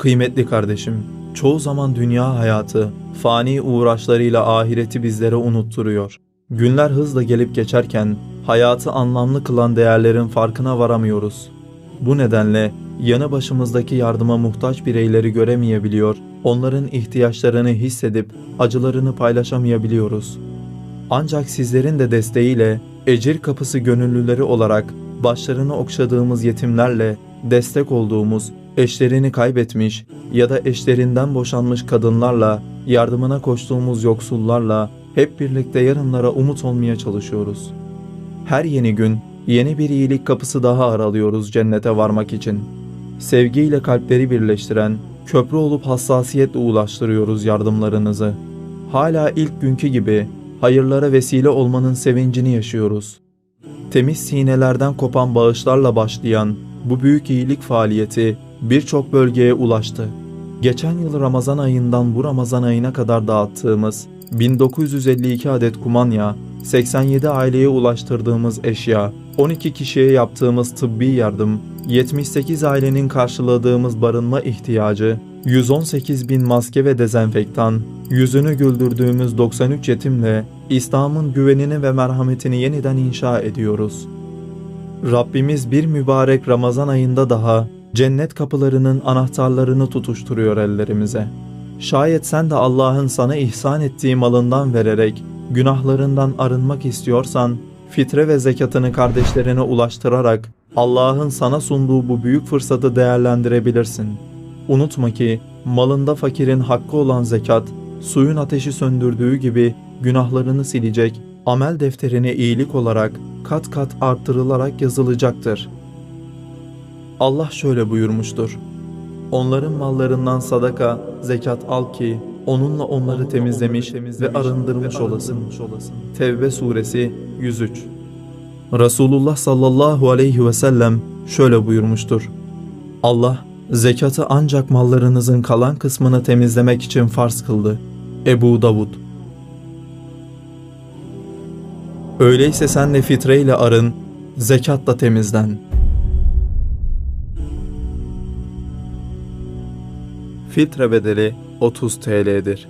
Kıymetli kardeşim, çoğu zaman dünya hayatı, fani uğraşlarıyla ahireti bizlere unutturuyor. Günler hızla gelip geçerken, hayatı anlamlı kılan değerlerin farkına varamıyoruz. Bu nedenle yanı başımızdaki yardıma muhtaç bireyleri göremeyebiliyor, onların ihtiyaçlarını hissedip acılarını paylaşamayabiliyoruz. Ancak sizlerin de desteğiyle ecir kapısı gönüllüleri olarak başlarını okşadığımız yetimlerle destek olduğumuz, eşlerini kaybetmiş ya da eşlerinden boşanmış kadınlarla, yardımına koştuğumuz yoksullarla hep birlikte yarınlara umut olmaya çalışıyoruz. Her yeni gün yeni bir iyilik kapısı daha aralıyoruz cennete varmak için. Sevgiyle kalpleri birleştiren, köprü olup hassasiyetle ulaştırıyoruz yardımlarınızı. Hala ilk günkü gibi hayırlara vesile olmanın sevincini yaşıyoruz. Temiz sinelerden kopan bağışlarla başlayan bu büyük iyilik faaliyeti birçok bölgeye ulaştı. Geçen yıl Ramazan ayından bu Ramazan ayına kadar dağıttığımız 1952 adet kumanya, 87 aileye ulaştırdığımız eşya, 12 kişiye yaptığımız tıbbi yardım, 78 ailenin karşıladığımız barınma ihtiyacı, 118 bin maske ve dezenfektan, yüzünü güldürdüğümüz 93 yetimle İslam'ın güvenini ve merhametini yeniden inşa ediyoruz. Rabbimiz bir mübarek Ramazan ayında daha cennet kapılarının anahtarlarını tutuşturuyor ellerimize. Şayet sen de Allah'ın sana ihsan ettiği malından vererek günahlarından arınmak istiyorsan, fitre ve zekatını kardeşlerine ulaştırarak Allah'ın sana sunduğu bu büyük fırsatı değerlendirebilirsin. Unutma ki malında fakirin hakkı olan zekat, suyun ateşi söndürdüğü gibi günahlarını silecek, amel defterine iyilik olarak kat kat arttırılarak yazılacaktır. Allah şöyle buyurmuştur. Onların mallarından sadaka, zekat al ki onunla onları temizlemiş ve arındırmış olasın. Tevbe suresi 103 Resulullah sallallahu aleyhi ve sellem şöyle buyurmuştur. Allah zekatı ancak mallarınızın kalan kısmını temizlemek için farz kıldı. Ebu Davud Öyleyse sen de fitreyle arın, zekatla temizlen. Filtre bedeli 30 TL'dir.